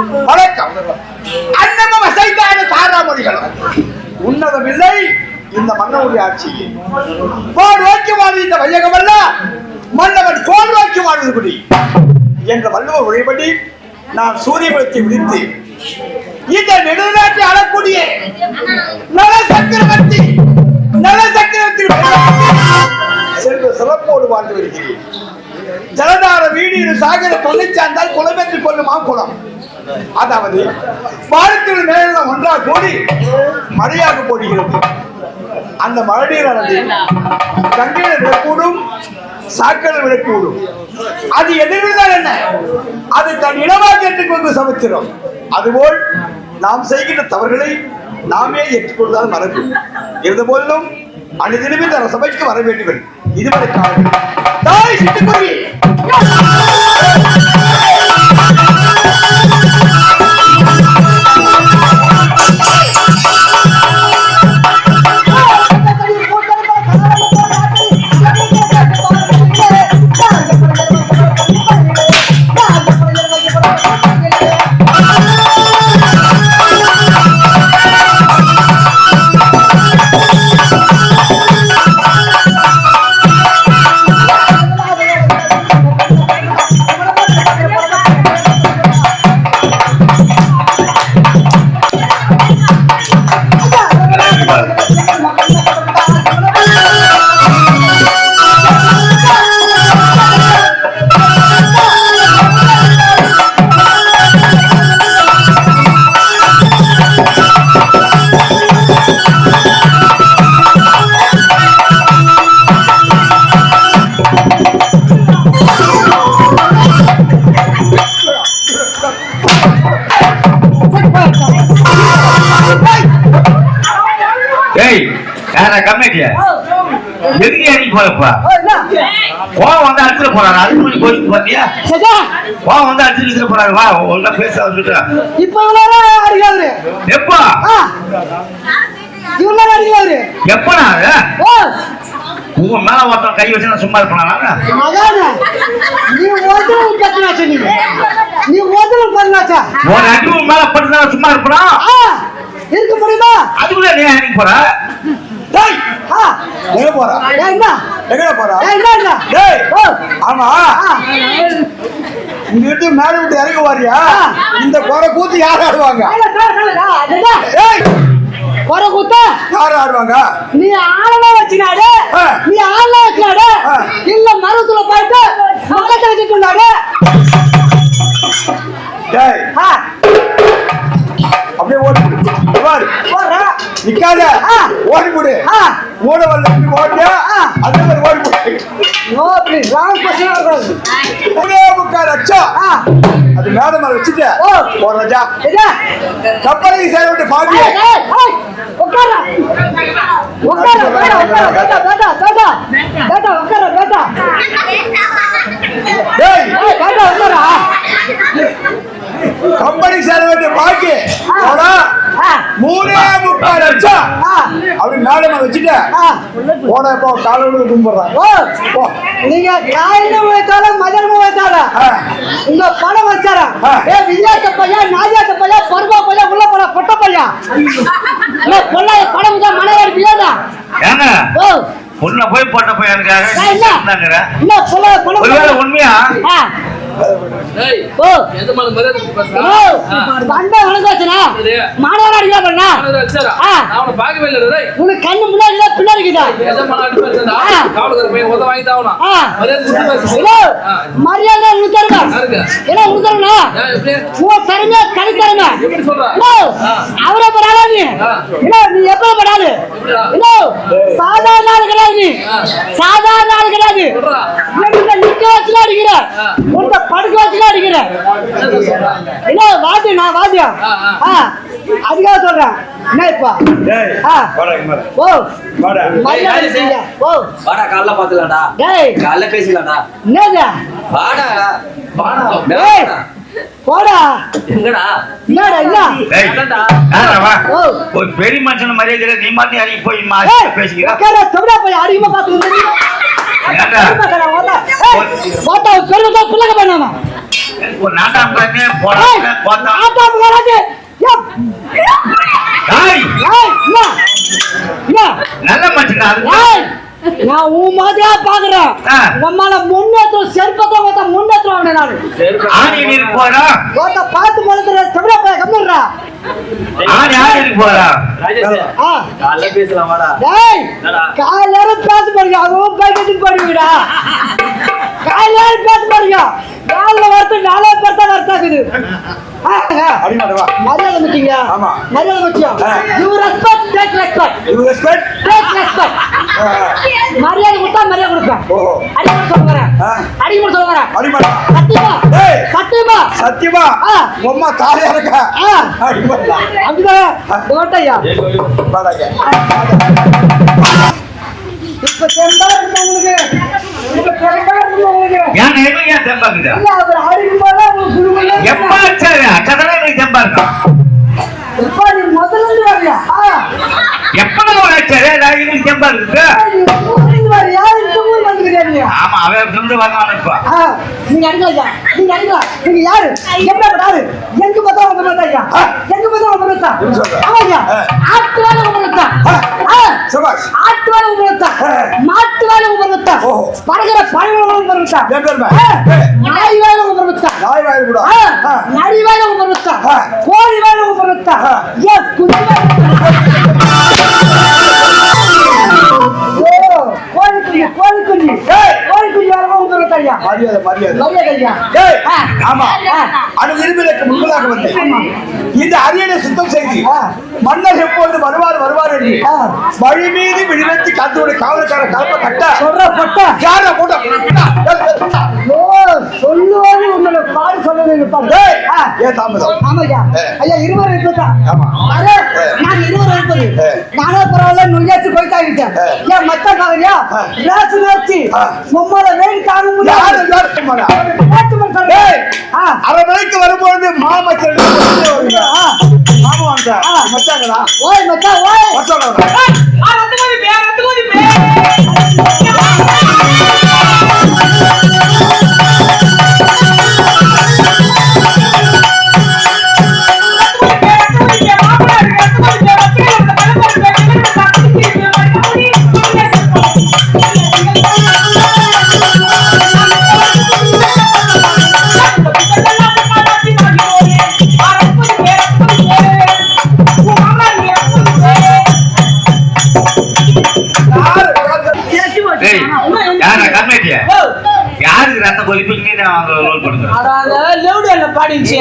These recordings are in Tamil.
வணக்கம். அன்னமும் அசைத்தான தாராமொழிகளும் உன்னதமில்லை இந்த மன்னனுடைய ஆட்சி போர் நோக்கி வாழ்வது இந்த வையகமல்ல மன்னவன் கோல் நோக்கி வாழ்வது குடி என்ற வள்ளுவர் உரைப்படி நான் சூரியபலத்தை விடுத்து இந்த நெடுநாட்டை ஆளக்கூடிய நல சக்கரவர்த்தி நல சக்கரவர்த்தி செல்வ சிறப்போடு வாழ்ந்து வருகிறேன். ஜலதார வீடு சாகர தொழிற்சார்ந்தால் சார்ந்தால் குலமென்று கொள்ளுமா குலம் அதாவது வாரத்தில் மேல ஒன்றா கூடி மழையாக போடுகிறது. அந்த மழை நீரானது கங்கையில விடக்கூடும் சாக்கடை விடக்கூடும் அது எதிர்விதான் என்ன? அது தன் இடமாக ஏற்றுக்கொண்டு சமைக்கிறோம் அதுபோல் நாம் செய்கின்ற தவறுகளை நாமே ஏற்றுக்கொள்வதால் மறக்கும் இருந்த போதிலும் அனைத்திலுமே தன் சபைக்கு வர வேண்டும் இதுவரை தாய் சிட்டுக்குருவி. போறப்பா. கோவம் வந்து போறாரு. அதுக்கு மணி கோயிலுக்கு பாத்தியா? கோவம் வந்து அடிச்சுட்டு போறாரு. வா ஒழுங்கா பேச வந்துட்டு. இப்ப அடிக்காது எப்பா? இவ்வளவு அடிக்காது? ஓ. உங்க மேல ஒருத்தன் கை வச்சு நான் சும்மா இருப்பேன் நீ ஒருத்தர் பத்தினாச்சா நீ. நீ ஒருத்தர் பத்தினாச்சா ஒரு அடி மேல பட்டு சும்மா இருப்பா ஆ. இருக்க முடியுமா? அதுக்குள்ள நீ போற? டேய்! ஆ. எங்க போறா? என்ன எங்க போறா? என்ன டேய்! ஆமா. இங்க இருந்து மேல விட்டு இறங்க வாரியா? இந்த குறை கூத்து யார் ஆடுவாங்க? கால கால கால கா அதுடா ஏய்! கொர குத்த? யார் ஆடுவாங்க? நீ ஆளலாம் வச்சினாடு. நீ ஆளலாம் வச்சினாடு. இல்ல மருவத்துல போயிட்டு மக்கத்தை வச்சுட்டுனாடு டேய்! ஆ. அப்படியே ஓடி பாரு போற நிக்காத. ஓடி போடு ஓட வரல இப்படி ஓடியா ஆ. அதே மாதிரி ஓடி போடு ப்ளீஸ் ராங் பர்சன் இருக்காது ஒரே முக்கால் லட்சம் அது மேல மேல வச்சுட்டு. ஒரு ராஜா இதா கப்பலுக்கு சேர விட்டு ஏய், உட்கார. உட்கார, உட்கார, உட்கார, பேட்டா, பேட்டா, பேட்டா. பேட்டா, உட்கார, பேட்டா. டேய் பேட்டா, உட்கார. கம்பெனிக்கு சேர வேண்டிய பாக்கி. போடா. ஆ, மூணே முக்கால் லட்சம். ஆ, அப்படி மேல மேல வச்சுட்டு ஆ. போட இப்போ காலோடு கும்பிடுறான் நீங்க காலையில வைத்தாலும் மதியானம் வைத்தாலும் ஆ. உங்க பணம் வச்சாரா. ஏ விஜயாத்த பையன் நாஜாத்த பையன் பருவா பையன் உள்ள போல பொட்ட பையன். பொல்லாத பணம் தான் மனைவாடி பிள்ளைதா ஏங்க ஓ. உன்னை போய் போட்ட போய் நான் இல்ல எனக்கு இல்ல பொல்லாத பணம் ஒருவேளை உண்மையா? கண்ணு முன்னாடி பின்னாடி. மரியாதை? உன். அவரை படாத நீ. நீ எப்ப படாது. சாதாரண ஆள் கிடையாது நீ. சாதாரண ஆள் கிடையாது. நிக்க வச்சுலாம் அடிக்கிற. உன்னை படுக்க வச்சுலாம் அடிக்கிற. என்னது சொல்றா? இல்ல வாத்தியம் நான். ஆ. அதுக்காக சொல்றேன். என்ன இப்ப? ஓ. ஓ. வாடா காலைல பாத்துக்கலாம்டா டேய். காலைல பேசிக்கலாம்டா. என்னது? வாடா. வாடா. டேய். போடா. எங்கடா? என்னடா வா? ஓ. ஒரு பெரிய மனுஷன் மரியாதை நீ மாட்டி இறங்கி போய் பேசிக்கிறா. செவடா போய். அதிகமா பார்த்து வந்துடுறீங்க. ஏண்டா? பார்த்தா பெருமைதான் பிள்ளைங்க பண்ணாமா போடா நாட்டாம் பண்ணு போடா போட்டா ஆட்டா வராது நல்ல மனுஷன் அது நான் உன் மாதிரியா பாக்குறேன். ஆ. நம்மால முன்னேற்றம் செருப்பத்தான் பார்த்தா முன்னேற்றம் அவனை நானு. போறா? பார்த்தா பார்த்து முழுக்கிற தமிழா போய் கம்மிடுறா. ஆணி ஆணி போறா? ராஜேஷ். ஆ. காலைல பேசலாம் வாடா. டேய் என்னடா? காலையில நேரம் பேச பாருங்க அதுவும் பைக்கெட்டு போடுவீடா காலையில பேச பாருங்க நாலுல வரத்து நாலே பேர் தான் வரத்தாக்குது மரியாதை ஆமா. மரியாதை ஆ. You respect take respect you respect take respect மரியாதை கொடுத்தா மரியாதை கொடுப்பேன். ஓஹோ. அடிக்கடி சொல்ல வரேன் ஆ. அடிக்கடி சொல்ல வரேன் அடிமாடு சத்தியமா? ஏய். சத்தியமா? சத்தியமா. உம்மா தாலியா இருக்கா. அடிமாடா அப்படிதான்? ஓட்டையா வாடாங்க இப்ப தெம்பா இருக்கு உங்களுக்கு? இப்ப தெம்பா இருக்கு உங்களுக்கு? ஏன் நேரம் ஏன் இல்ல அவர் உங்களுக்கு சுடுமையா எப்ப சரி எனக்கு தெம்பா இருக்கும்? எப்பா நீ முதல்ல இருந்து வரியா. எப்ப ஆமா அவன் இருந்து இப்ப. ஆ, நீங்க அடிக்கலாம் நீங்க அடிக்கலாம். நீங்க யாரு? என்ன யாரு? எங்க பார்த்தா உங்க பார்த்தா எங்க பார்த்தா உங்க பார்த்தா என்ன சொல்ற? ஆமா ஐயா. ஆ. ஆட்டு வேலை உங்க பார்த்தா ஆ. சபாஷ். ஆட்டு நரி வேலை உங்க பார்த்தா ஐயா மரியாதை ஐயா. ஆமா முன்பதாக இந்த அரியணை சுத்தம் செய்து. மன்னர் எப்போது வருவார் வருவார் என்று ஆ. வழி மீது விழிவெத்தி காத்தோட காவல்கார கலப்ப கட்ட சொல்ற பட்ட யார போட்ட ஓ சொல்லுவது உங்களை பாடு. ஏன் தாமதம் ஆமாய்யா. ஐயா இருவர் இருப்பதா ஆமா. நான் இருவர் இருப்பது. நானே பரவாயில்ல நுழையாச்சு ஏ. ஏன் மத்த காலையா. ரேசு ஆ. மும்மால ஆ அரை மணிக்கு வரும்போது மாமச்சர் மாமா வந்த ஆ. மச்சாங்களா ஓய் மச்சான் ஓய் மச்சாங்களா ரத்த ரோல் அதாவது லெவுடியால பாடிச்சு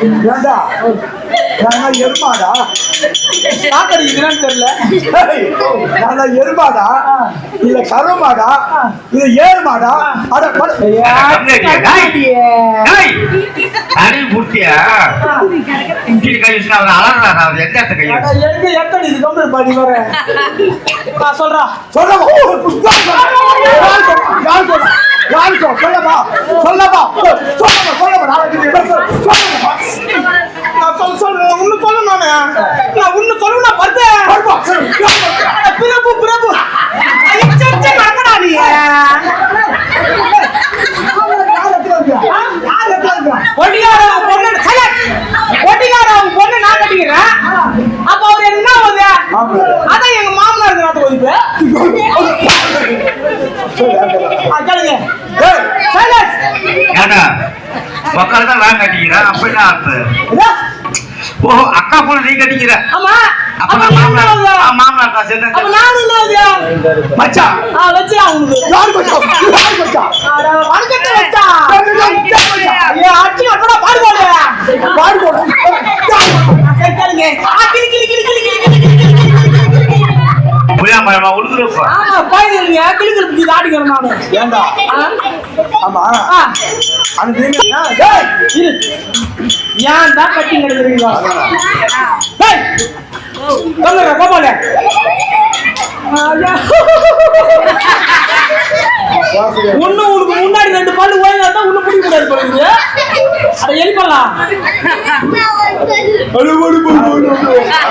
ஏண்டா? நான் எருமாடா? சாக்கடிக்குதுன்னு தெரியல. நான் எருமாடா? இல்ல கருமாடா? இது ஏறுமாடா அட பட. அடி புட்டியா இஞ்சி கை வச்சு அவர் அலறாரு அவர் எந்த இடத்த கையை? எனக்கு எத்தனை இது கம்பெனி பாடி வர? நான் சொல்றேன் சொல்லமா யார் சொல்ல யார் சொல்ல சொல்லமா நான் சொல்ல சொல்றேன் உன்னு சொல்ல நானு நான் உன்னு சொல்ல நான் பார்த்தேன் பிரபு பிரபு நடக்கடா நீ ஒட்டிக்கார பொண்ணு காசு அக்கா போன நீ கட்டிக்கிற ஆமா அப்ப மாமனார் மாமனார் காசு என்ன அப்ப நானு இல்லையா மச்சான் ஆ மச்சான் யார் மச்சான் யார் ஆ கிளி கிளி கிளி கிளி கிளி ஆமா பாய் இல்லையா கிளி கிளி ஆடிக்கிறேன் நான் ஆமா. அந்த ஏன் தான் கட்டிங் எழுதுறீங்களா சொல்லுங்க கோபால ஒண்ணு உனக்கு முன்னாடி ரெண்டு பால் ஓய்ந்தா தான் ஒண்ணு பிடிக்க கூடாது போல அதை எரிப்பலாம்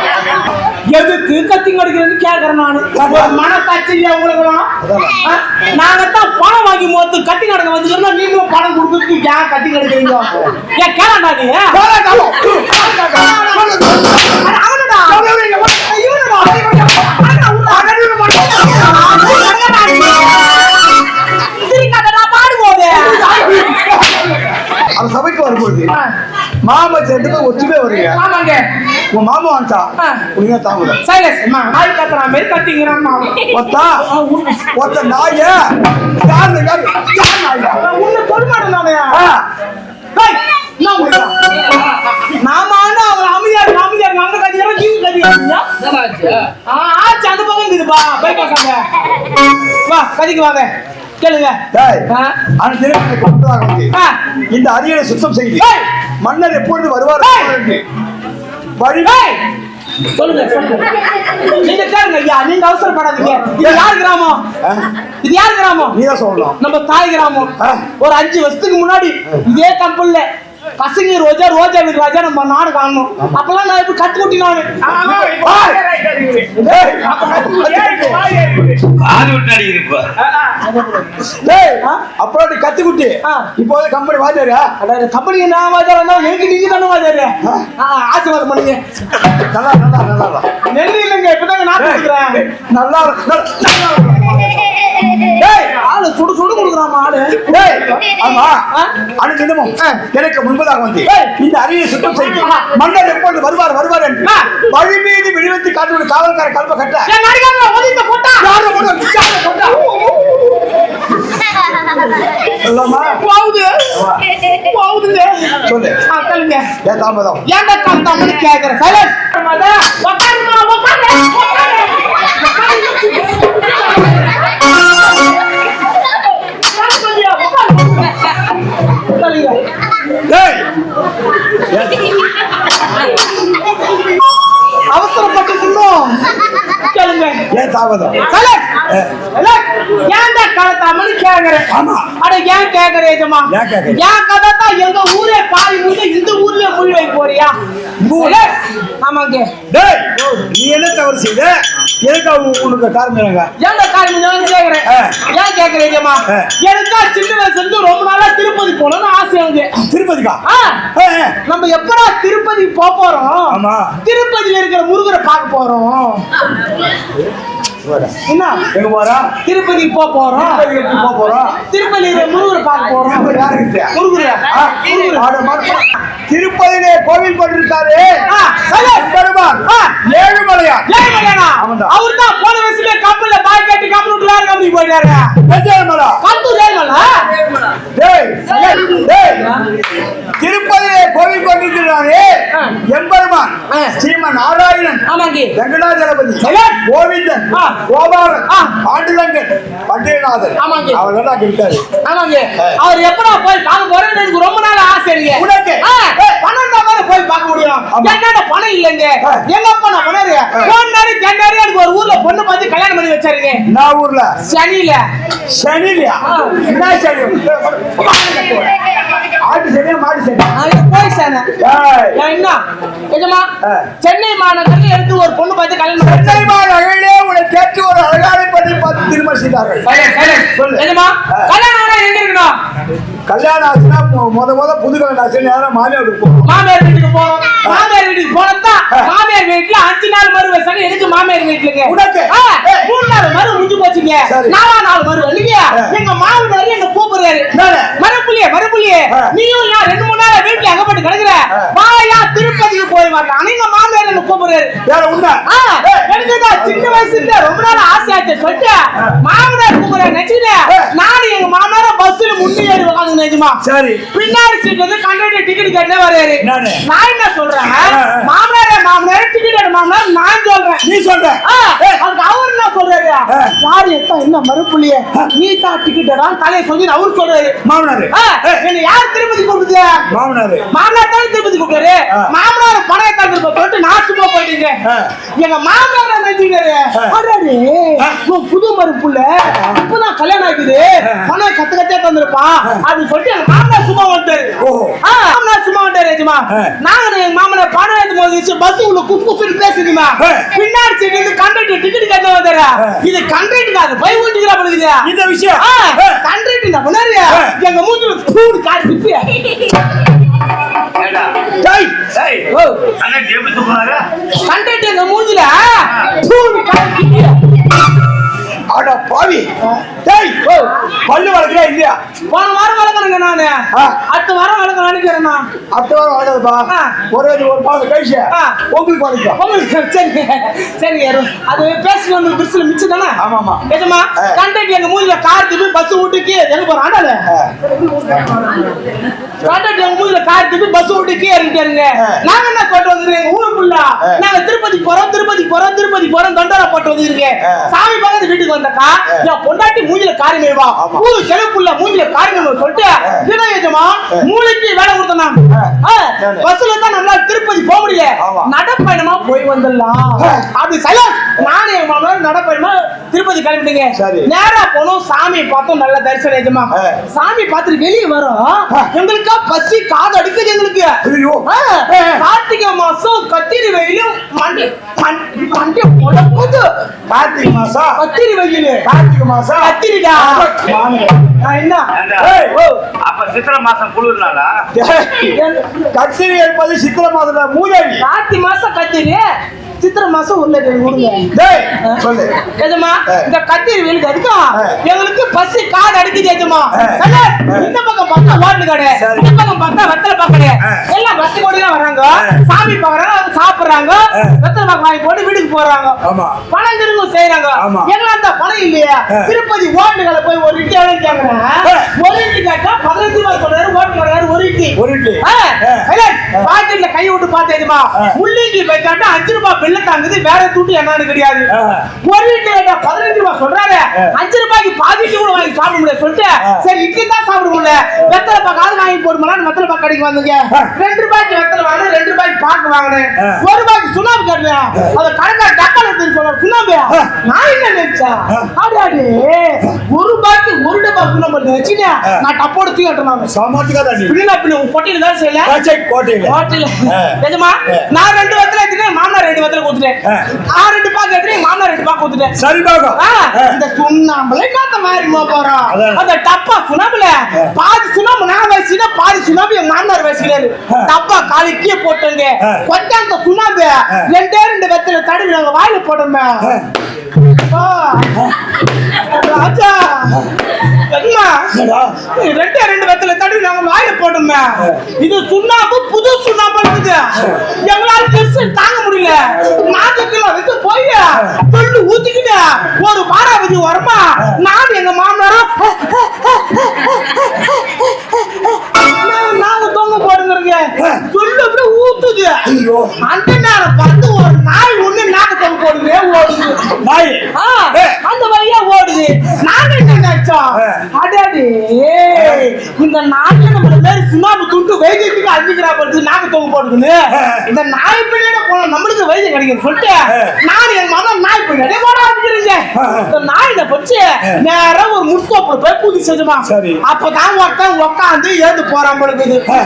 எதுக்கு கத்திங் அடிக்கிறதுன்னு கேட்கறேன் நானு. ஒரு மனசாட்சி இல்லையா உங்களுக்கு நாங்கத்தான் பணம் வாங்கி மோத்து கத்திங் அடக்க வந்துக்கிறோம் நீங்களும் பணம் கொடுக்கறதுக்கு ஏன் கத்திங் அடிக்கிறீங்க? ஏன் கேளாண்டா நீ? அவனடா. வீட்டுக்கு வரும்போது மாமச்சு ரெண்டு பேரும் ஒத்துமே வருங்க ஆமாங்க. உன் மாமா வந்துட்டா? உனக்கு தாமத சைலஸ் நாய் கத்துறா மாதிரி கத்திங்கிறான் ஒத்தா? ஒத்த நாய? யாரு யாரு? யார் நாயா? உன்னை தொடுமாட்டேன் நானே. மாமான்னு அவர் அமைதியார் மாமியார் நாங்க கட்டிக்கிறோம் ஜீவ் கட்டிக்கிறோம் ஆச்சு அந்த பக்கம் இருக்குதுப்பா பைபாஸ் வாங்க வா கதிக்கு வாங்க. கேளுங்க. இந்த அரியணை சுத்தம் செய்து. மன்னர் எப்பொழுது வருவார் டேய். என்று வழி டேய், சொல்லுங்க நீங்க கேளுங்க ஐயா. நீங்க அவசரப்படாதீங்க. இது யார் கிராமம்? இது யார் கிராமம்? நீதான் சொல்லணும். நம்ம தாய் கிராமம். ஒரு அஞ்சு வருஷத்துக்கு முன்னாடி இதே கம்பெனில பசங்க ரோஜா ரோஜா வீட்டு ராஜா நம்ம நாடு காணணும். அப்பெல்லாம் நான் இப்ப கத்து கொட்டி நானு? அப்புறம் நீ கத்துக்குட்டி ஆ. இப்போ வந்து கம்பெனி வாஜாரியா கம்பெனி நான் வாஜா வந்தா எனக்கு நீங்க தானே வாஜாரு ஆசீர்வாதம் பண்ணுங்க. நல்லா நல்லா நல்லா நெல்லு. இல்லைங்க இப்பதாங்க நான் நல்லா நல்லா. ஆளு சுடு சுடு கொடுக்குறாமா ஆளு. ஆமா. அனுக்கு தினமும் எனக்கு முன்பதாக வந்து இந்த அருவியை சுத்தம் செய்து மன்னர் எப்பொழுது வருவார் வருவார் வழி மீது விழுவத்து காட்டுவது காவல்கார கல்வ கட்ட. சொல்லு. ஏன் தாமதம். ஏன் தாமதம் கேட்கிற சைலன்ஸ். உட்காருமா உட்காரு சைலன்ஸ் ஏன்டா கலத்தாமனு கேக்குறேன் ஆமா. அட ஏன் கேக்குற ஏஜமா ஏன் கதை தான் எங்க ஊரே பாதி முழுக்க இந்த ஊர்லயே மொழி வைக்க போறியா? ஊர்ல? ஆமாங்க. டேய் நீ என்ன தவறு செய்த? எதுக்கு உனக்கு காரணங்க ஏன்டா காரணம் நான் கேக்குறேன். ஏன் கேக்குற ஏஜமா. எனக்கா சின்ன வயசுல இருந்து ரொம்ப நாளா திருப்பதி போகணும்னு ஆசை வந்து திருப்பதிக்கா. நம்ம எப்படா திருப்பதி போக போறோம்? ஆமா. திருப்பதியில இருக்கிற முருகரை பார்க்க போறோம். என்ன? எங்க போறோம் திருப்பதி போக போறோம்? திருப்பதி போக போறோம்? திருப்பதி முருகர் பார்க்க போறோம். முருகர்? திருப்பதியிலே கோவில் போட்டிருக்காரு. பெருமாள் ஏழுமலையா ஏழுமலையானா. அவர் தான் போன வருஷமே கப்பல்ல பாய் கட்டி கப்பல் விட்டுலாரு கம்பி போயிட்டாரு. ஏழுமலா. கந்தூர் ஏழுமலா திருப்பதியிலே கோவில் கொண்டிருக்கிறாரு எம்பெருமான். ஸ்ரீமன் நாராயணன். வெங்கடாஜலபதி. கோவிந்தன். கோபாலன் ஆ. பாண்டுரங்கன் பண்டிகநாதன். ஆமாங்க. அவர் தான் இருக்காரு. ஆமாங்க. அவர் எப்படா போய் பார்க்க போறேன்னு எனக்கு ரொம்ப நாள் ஆசை இருக்கு உனக்கு? பணம் தான் போய் பார்க்க முடியும். என்னடா பணம் இல்லைங்க. எங்க அப்பா நான் பண்ணாரு போனாரு எனக்கு ஒரு ஊர்ல பொண்ணு பார்த்து கல்யாணம் பண்ணி வச்சாருங்க. நான் ஊர்ல? சனியில. சனிலியா ஆ. என்ன சனி? ஆட்டு சனியா மாட்டு சனி? அது போய் சேன. என்ன? நிஜமா. சென்னை மாநகரில் எடுத்து ஒரு பொண்ணு பார்த்து கல்யாணம் சென்னை மாநகரிலே உன்னை கேட்டு ஒரு அழகான பெண்ணை பார்த்து திருமணம் செய்தார்கள். சொல்லு. கல்யாணம் எங்க இருக்கணும்? கல்யாணம் ஆச்சுன்னா முத முத புது கல்யாணம் ஆச்சு நேரம் மாமியார் வீட்டுக்கு போகணும். மாமியார் வீட்டுக்கு போறோம் மாமியார் வீட்டுக்கு போனதான் ஆ. மாமியார் வீட்டுல அஞ்சு நாள் மறு வச்சாங்க எனக்கு மாமியார் வீட்டுலங்க? உனக்கு? மூணு நாள் மறு முடிஞ்சு போச்சுங்க. நாலா நாள் மறு இல்லையா. எங்க மாமனார் எங்க கூப்பிடுறாரு. மறுப்புள்ளியே ஆ. நீயும் ஏன் ரெண்டு மூணு நாள் வீட்டுல அகப்பட்டு கிடக்குற. வாயா திருப்பதிக்கு போய் வரலாம் கூப்பிடுறாரு. வேற உண்மை ஆ, எனக்கு சின்ன வயசுல ரொம்ப நாள் ஆசையாச்சு சொல்லிட்டு மாமனார் கூப்பிடுற நினைச்சுல நானும் எங்க மாமனார பஸ்ல முன்னே ஏறி உட்காந்து நிஜமா சரி. பின்னாடி சீட் வந்து கண்டக்டர் டிக்கெட் கட்டே வர்றாரு நானு. நான் என்ன சொல்றேன். மாமனாரே மாமனார் டிக்கெட் எடு மாமனார் நான் சொல்றேன். நீ சொல்ற. அதுக்கு அவர் என்ன சொல்றாரு. யாரு எத்தா என்ன மறுப்புள்ளிய? நீ தான் டிக்கெட் தான் தலையை சொல்லி அவர் சொல்றாரு. மாமனாரு. என்ன யார் திருப்பதி கூப்பிடுது மாமனாரு. மாமனார் தான் திருப்பதி கூப்பிடுறாரு. மாமனார் பணம் எடுத்தாந்து சொல்லிட்டு நான் சும்மா போயிட்டீங்க. எங்க மாமனார் புது மறுப்புள்ள இப்பதான் கல்யாணம் ஆகுது. பணம் கத்து கத்தே தந்திருப்பான். அப்படின்னு சொல்லிட்டு எங்க மாமனார் சும்மா. ஆ, மாமனார் சும்மா வந்துட்டாரு எஜமா ஆ. நாங்க எங்க மாமனார் பணம் எடுத்து போது பஸ் உள்ள குசு குசுன்னு பேசுதுமா. பின்னாடி சீட்டு இருந்து கண்டக்டர் டிக்கெட் கட்ட வந்தாரு. இது கண்டக்டர் அது பை ஊட்டிக்கிறா பண்ணுது இந்த விஷயம். கண்டக்டர் இந்த பண்ணாரு. எங்க மூஞ்சில அண்ணன் எப்படி தூக்குறாரு கண்டக்டர் எங்க மூஞ்சில பூடு காட்டு துப்பி அட பாவி? டேய் பல்லு வளர்க்கறியா இல்லையா? போன வாரம் வளர்க்கணுங்க நானு. அடுத்த வாரம் வளர்க்க நினைக்கிறேன் நான். அடுத்த வாரம் வளர்க்காதுப்பா. ஆ. ஒரே ஒரு ஒரு மாதம் கழிச்சு. உங்களுக்கு வளர்க்கும் உங்களுக்கு சரி. சரி அது பேசி வந்து பிரிஸ்ல மிச்சம் தானே? ஆமா ஆமா நிஜமா ஆ. கண்டக்டர் எங்க மூஞ்சில கார் திருப்பி பஸ் விட்டுக்கு எங்க போற ஆண்டால ஆ. கண்டக்டர் எங்க மூஞ்சில கார் திருப்பி பஸ் விட்டுக்கு இறங்கிட்டாருங்க. நாங்க என்ன சொல்லிட்டு வந்துருக்கோம்? எங்க ஊருக்குள்ள. நாங்க திருப்பதி போறோம் திருப்பதி போறோம் திருப்பதி போறோம் தண்டோரா போட்டு வந்துருக்கேன். சாமி பக்கத்து வீட்டுக்கு வந்தக்கா ஆ. என் பொண்டாட்டி மூஞ்சில காரி மேய்வா ஆமா. ஊரு செலவுக்குள்ள மூஞ்சில காரி மேய்வா சொல்லிட்டு ஆ. மூளைக்கு வேலை. சரி. பஸ்ல தான் நம்மளால திருப்பதி போக முடியல. நடப்பயணமா போய் வந்துடலாம். அப்படி சைலன்ஸ் நானே என் மாமனார் நடப்பயணமா திருப்பதி கிளம்பிட்டீங்க. நேரா போனோம் சாமி பார்த்தோம் நல்ல தரிசனம் எஜமா ஆ. சாமி பார்த்துட்டு வெளியே வரோம். எங்களுக்கா பசி காது அடிக்குது எங்களுக்கு. கார்த்திகை மாசம் கத்திரி வெயிலும் மண்டி மண்- மண்டி முழக்குது கார்த்திகை மாசம் கத்திரி வெயில் கார்த்திகை மாசம். கத்திரிடா. என்ன. அப்ப சித்திரை மாசம் குளிர்னாலா கத்திரி என்பது சித்திரை மாதத்துல மூதேவி. கார்த்தி மாசம் கத்திரி. சித்திரை மாசம் சொல்லு எஜமா ஆ. இந்த கத்திரி வெயிலுக்கு அதுக்கும் ஆ. எங்களுக்கு பசி காடு அடிக்குது எஜமா. இந்த பக்கம் பார்த்தா ஹோட்டல் கடை. இந்த பக்கம் பார்த்தா வெத்தலை பாக்கடை. எல்லாம் பஸ் கோடி தான் வராங்க. சாமி பாக்குறாங்க அது சாப்பிடுறாங்க. வெத்தலை பாக்கு வாங்கி போட்டு வீட்டுக்கு போறாங்க பணம் திரும்ப செய்யறாங்க. எங்க அந்த பணம் இல்லையா. திருப்பதி ஹோட்டல்களை போய் ஒரு கேக்குறேன் ஆ. ஒரு இட்லி கேட்டா பதினஞ்சு ரூபாய் சொல்றாரு ஹோட்டல் கடைக்காரர் ஒரு இட்லி ஒரு இட்லி. பாக்கெட்ல கை விட்டு பார்த்தேதுமா போய் கேட்டா அஞ்சு ரூபாய் பில்ல தாங்குது வேற துட்டு என்னன்னு கிடையாது. ஒரு இட்லி பதினஞ்சு ரூபாய் சொல்றாரு. அஞ்சு ரூபாய்க்கு பாதி இட்லி கூட வாங்கி சாப்பிட முடியல சொல்லிட்டு. சரி இட்லி தான் சாப்பிட முடியல வெத்தலை பாக்காவது வாங்கி போடுமான்னு வெத்தலை பாக்கு கடைக்கு வந்தீங்க. ரெண்டு ரூபாய்க்கு வெத்தலை வாங்கினேன் ரெண்டு ரூபாய்க்கு பாக்கு வாங்கினேன். ஒரு ரூபாய்க்கு சுண்ணாம்பு கேட்டேன் அதை கடைக்கார டக்கால சொல்றாரு சுண்ணாம்பு. நான் என்ன நினைச்சேன் ஆ. அடாடே ஒரு ரூபாய்க்கு ஒரு டப்பா சுண்ணாம்பு நினைச்சுனேன். நான் டப்போட தூக்கி கட்டுறாங்க சாமாத்துக்காத பொட்டியில தான் செய்யல கோட்டையில ஹோட்டல்ல ஆ. நிஜமா. நான் ரெண்டு வத்தல எடுத்துட்டேன் மாமனார் ரெண்டு வத்தல கொடுத்துட்டேன். நான் ரெண்டு பாக்கு எடுத்துட்டேன் மாமனார் ரெண்டு பாக்கு கொடுத்துட்டேன் சரி பாகம் இந்த சுண்ணாம்புல என்னத்த மாதிரி போறோம். அந்த டப்பா சுண்ணாம்புல. பாதி சுண்ணாம்பு நான் வயசுனா பாதி சுண்ணாம்பு என் மாமனார் வயசுகிறாரு ஆ. டப்பா காலி கீழே போட்டுங்க. கொஞ்சம் அந்த சுண்ணாம்பு. ரெண்டே ரெண்டு வெத்தல தடவி நாங்க வாயில போட்டோமே. ராஜா என்ன என்னடா? ரெண்டே ரெண்டு வெத்தல தடவி நாங்க வாயில போட்டோமே. இது சுண்ணாம்பு புது சுண்ணாம்பு இருக்குது. எங்களால பெருசு தாங்க முடியல. நாட்டுக்குள்ள வந்து போய் ஊத்திக்கிட்டு ஒரு வாராவதி வருமா நான் எங்க மாமனாரும் நாங்க- நாங்க தொங்க போடுங்கிறீங்க சொல்லு அப்படியே ஊத்துது ஐயோ அந்த நேரம் பார்த்து ஒரு நாய் ஒண்ணு நாக்கு தொங்க போடுங்க ஓடுது நாய். அந்த வழியா ஓடுது நாங்க என்ன நினைச்சோம். அடாடி இந்த நாய் நம்மள சுண்ணாம்பு துண்டு வைத்தியத்துக்கு அஞ்சுக்கிறா போடுது நாக்கு தொங்க போடுதுன்னு. இந்த நாய் பின்னாடி போனா நம்மளுக்கு வைத்தியம் கிடைக்கும் சொல்லிட்டு. நான் என் மாமா நாய் பின்னாடி போட ஆரம்பிச்சிருங்க ஆ. இந்த நாயில போச்சு நேரா ஒரு முத்தோப்புல போய் பூதி செஞ்சுமா சரி. அப்பதான் ஒருத்தன் உக்காந்து ஏந்து போறான் பொழுது ஆ.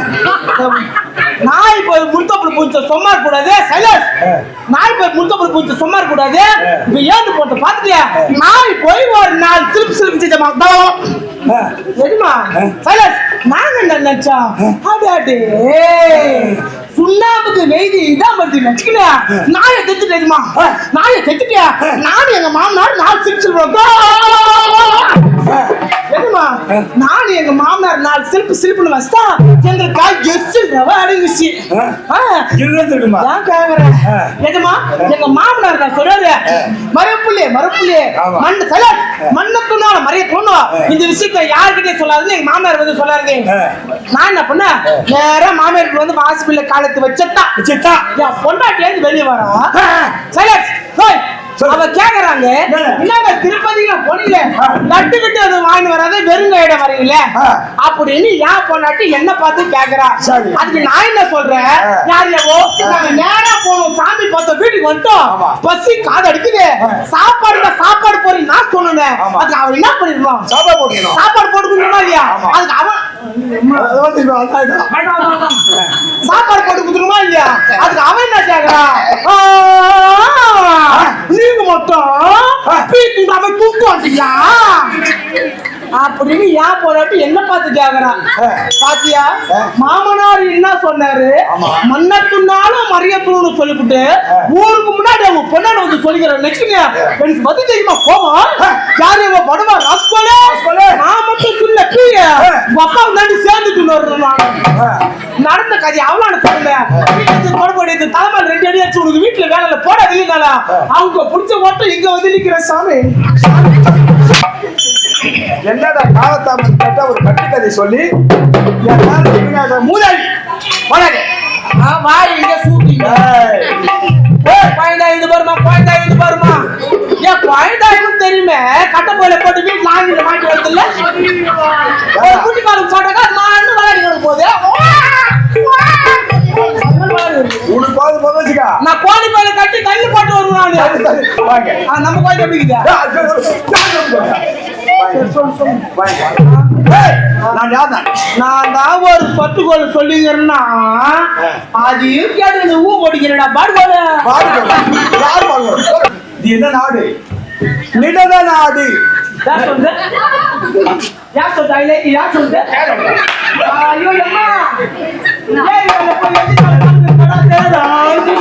நாய் போய் முத்தோப்புல பூச்ச சொன்னா கூடாது சைலன்ஸ். ஆ. நாய் போய் முத்தோப்புல பூச்ச சொன்னா கூடாது இப்ப ஏந்து போட்டு பாத்துட்டியா நாய் போய் ஒரு நாள் சிலிப்பு சிலிப்பு செஞ்சமா. எதுமா? சைலன்ஸ் நாங்க என்ன நினைச்சோம்? அடாடே சுண்ணாம்புக்கு நெய்தி இதான் வருது நினைச்சுக்கிறியா நாயை தெத்து தெரியுமா நாயை தெத்துட்டியா நானும் எங்க மாமனார் நாலு சிரிச்சு என்னம்மா? நானும் எங்க மாமனார் நாலு சிரிப்பு சிரிப்புன்னு வச்சா எங்களுக்கு காய் எச்சு ரவ அடங்கிச்சு இருந்துடுமா ஏன் கேக்குறேன் எங்க மாமனார் நான் சொல்றாரு. மரப்புள்ளே மரப்புள்ளே ஆமா. மண் சில மண்ணுக்குனால மறைய தோணும்? இந்த விஷயத்த யாருக்கிட்டே சொல்லாதுன்னு எங்க மாமனார் வந்து சொல்லாருங்க. நான் என்ன பண்ணேன் நேரா மாமியாருக்கு வந்து ஹாஸ்பிட்டல்ல காலத்து வச்சட்டா. சித்தா என் பொண்டாட்டியாந்து வெளியே வரா. ஆ. அவ கேக்குறாங்க? என்னங்க திருப்பதியில போனீங்களே ஆ. லட்டு கிட்ட அது வாங்கி வராது வெறும் கையிட வரீங்களே. அப்படின்னு ஏன் பொண்டாட்டி என்ன பார்த்து கேக்குறா. அதுக்கு நான் என்ன சொல்றேன். யார் நாங்க நேரா போனோம் சாமி பார்த்த வீட்டுக்கு வந்துட்டோம். பசி காது அடிக்குது. சாப்பாடுல சாப்பாடு போறீங்க நான் சொன்னேன். அதுக்கு அவர் என்ன பண்ணிருக்கோம் சாப்பா போட்டுக்கணும் சாப்பாடு போட்டு கொடுக்கணுமா இல்லையா. அதுக்கு அவன் சாப்பாடு போட்டு குடுத்துருமா இல்லையா? அதுக்கு அவன் என்ன கேக்குறான் நீங்க மட்டும் பீக்குண்டாம தூக்கு அப்படின்னு ஏன் போராட்டி என்ன பார்த்து கேக்குறான். பாத்தியா. மாமனார் என்ன சொன்னாரு. மன்னத்துனாலும் மரியத்துன்னு சொல்லிவிட்டு. ஊருக்கு முன்னாடி அவங்க பொண்ணாட வந்து சொல்லிக்கிறேன் நெக்ஸ்ட்ங்க எனக்கு பத்தி தெரியுமா? போவோம் யாரு இவன் படுவா ரஸ்கோலே. நான் மட்டும் பீய. ஆ. உங்க அப்பா முன்னாடி சேர்ந்துட்டு. நடந்த கதை அவ்வளவு சொல்லுங்க தொடர்புடைய தலைமையில் ரெண்டு அடி அடிச்சு உனக்கு வீட்டுல வேலையில போட இல்லைனால அவங்க புடிச்ச ஓட்டம் இங்க வந்து நிக்கிற சாமி. என்னடா காலத்தாமஸ் கேட்டா ஒரு கட்டுக்கதை சொல்லி மேல மூதாடி வாய் இங்க சூட்டிங்க குழந்தா இது பாருமா குழந்தா இது பாருமா ஏன் இது தெரியுமே? கட்ட போட்டு வீட்டுல ஆங்கில மாட்டி வருது இல்ல குட்டி போட்டாக்கா நான் விளையாடி போகுது? உனக்கு போது போது நான் கோழி பையில கட்டி கல்லு போட்டு வருவேன் நம்ம கோழி எப்படி இருக்குது ஆ, சரி, சரி, சரி. வாங்க. ஏய், நான் யார் தான் நான் தான் ஒரு சொட்டுக்கோள் சொல்லிக்கிறேன்னா அது இருக்காது இந்த ஊ ஓடிக்கிறடா பாடுபாடு பாருங்க யார் இது என்ன நாடு? நிலத நாடு. யார் சொல்றது யார் சொல்றா இல்லை யார் சொல்றது ஐயோ அம்மா. ஏய் இவனை போய் எதுக்கு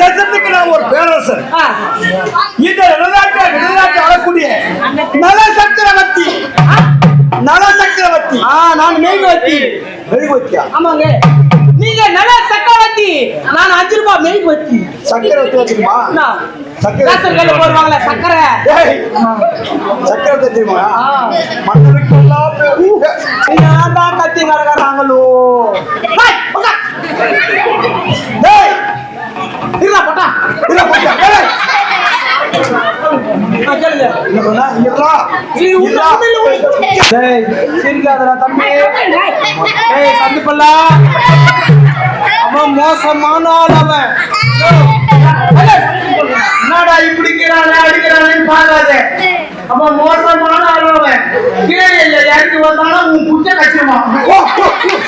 தேசத்துக்கு நான் ஒரு பேரரசர் இந்த நிலநாட்டை நிலநாட்டை ஆளக்கூடிய நல சக்கரவர்த்தி நல சக்கரவர்த்தி நான் மெழுகுவர்த்தி. மெழுகுவத்தியா ஆமாங்க. நீங்க நல்ல சக்கரவர்த்தி. நான் அஞ்சு ரூபாய் மெழுகுவர்த்தி. சக்கரவர்த்தி வச்சுக்குமா என்ன? சக்கரை ரேஷன் கடையில போடுவாங்களே சக்கரை. சக்கரவர்த்தி தெரியுமா ஆ. சிரிக்காதடா தம்பி. டேய் சந்திப்பல்லா? அவன் மோசமான ஆள் அவன் என்னடா இப்படி இருக்கிறானே அடிக்கிறானேன்னு பார்க்காத அவன் மோசமான ஆள் அவன் கீழே இல்ல இறங்கி வந்தாலும் உன் குஞ்ச கச்சிருவான்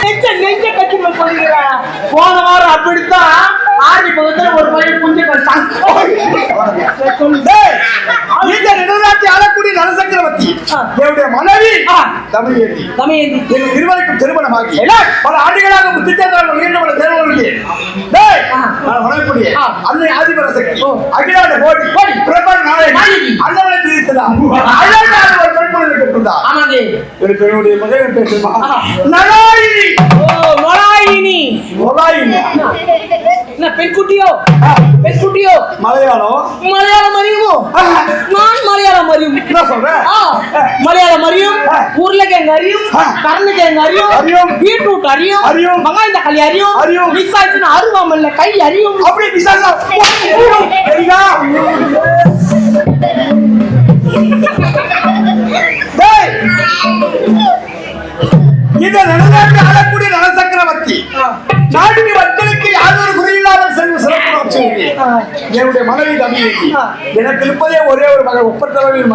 நெஞ்ச நெஞ்ச கச்சிருவ சொல்லிக்கிறேன் போன வாரம் அப்படித்தான் ஆறு ஒரு பையன் புஞ்ச இந்த நெடுநாட்டி ஆளக்கூடிய நரசக்கரவர்த்தி என்னுடைய மனைவி தமிழேந்தி. தமிழேந்தி. எங்கள் இருவருக்கும் திருமணமாகி பல ஆண்டுகளாக திட்டத்தார்கள் நீண்டவர்கள் தேர்வர்களே வணக்கக்கூடிய அன்னை ஆதிபரசக்தி அகிலாண்ட போட்டி பிரபல நாயகி. அண்ணவனை பிரித்தார் ஒரு பெண் குழந்தை பெற்றுள்ளார் எனக்கு என்னுடைய மகன் பேசுமா மலாயினி நலாயினி என்ன பெண்குட்டியோ. பெண்குட்டியோ மலையாளம் மலையாளம் அறியுமோ. நான் மலையாளம் அறியும் என்ன சொல்றேன் மலையாளம் அறியும். உருளைக்கிழங்கு அறியும். கருணைக்கிழங்கு அறியும் அறியும். பீட்ரூட் அறியும் அறியும். வெங்காயம் தக்காளி அறியும் அறியும். மிக்ஸ் ஆச்சுன்னா அருவாமல்ல கை அறியும் அப்படி விசாரணை சரியா டேய் இந்த நிலநாட்டு ஆளக்கூடிய நல சக்கரவர்த்தி நாட்டின் மக்களுக்கு யாதொரு குறையில்லாமல் செல்வ சிறப்பு. என்னுடைய மனைவி தம்பிக்கு. எனக்கு இருப்பதே ஒரே ஒரு மகள் ஒப்பற்றவர்கள்.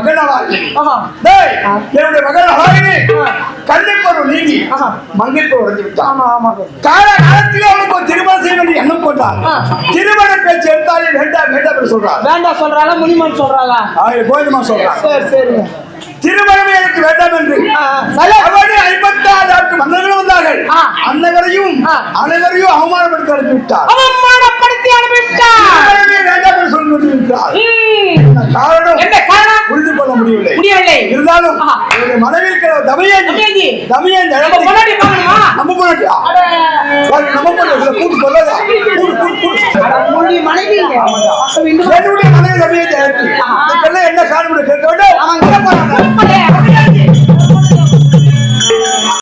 டேய், ஆ. என்னுடைய மகள் அழகினி. கண்ணிப்பொருள் நீங்கி. மங்கைப்பொருள் உடைந்து விட்டான் கால காலத்திலே அவனுக்கு திருமணம் செய்ய வேண்டிய எண்ணம் கொண்டார் ஆ. திருமண பேச்சு எடுத்தாலே வேண்டாம் வேண்டாம் சொல்றார் வேண்டாம் சொல்றாளா முனிமன் சொல்றாளா கோயிலுமா சொல்றார் சரி சரிங்க திருமணமே எனக்கு வேண்டாம் என்று. ஐம்பத்தாறு நாட்டு மன்னர்கள் வந்தார்கள். ஆ. அனைவரையும் அவமானப்படுத்தி அனுப்பி விட்டார் அவமானப்படுத்தி அனுப்பிவிட்டார் காரணம்? என்ன காரணம்? புரிந்து கொள்ள முடியவில்லை. முடியவில்லை. இருந்தாலும் ஆ. என்னுடைய மனைவி இருக்கிற தமயந்தி. தமையந்தி. தமையந்தி நம்ம பார்க்கணுமா? நம்ம பொண்டாட்டி கூட்டு அட, உன்னுடைய மனைவி. என்னுடைய மனைவி இதுக்கெல்லாம் என்ன காரணம் கேட்க வேண்டும்.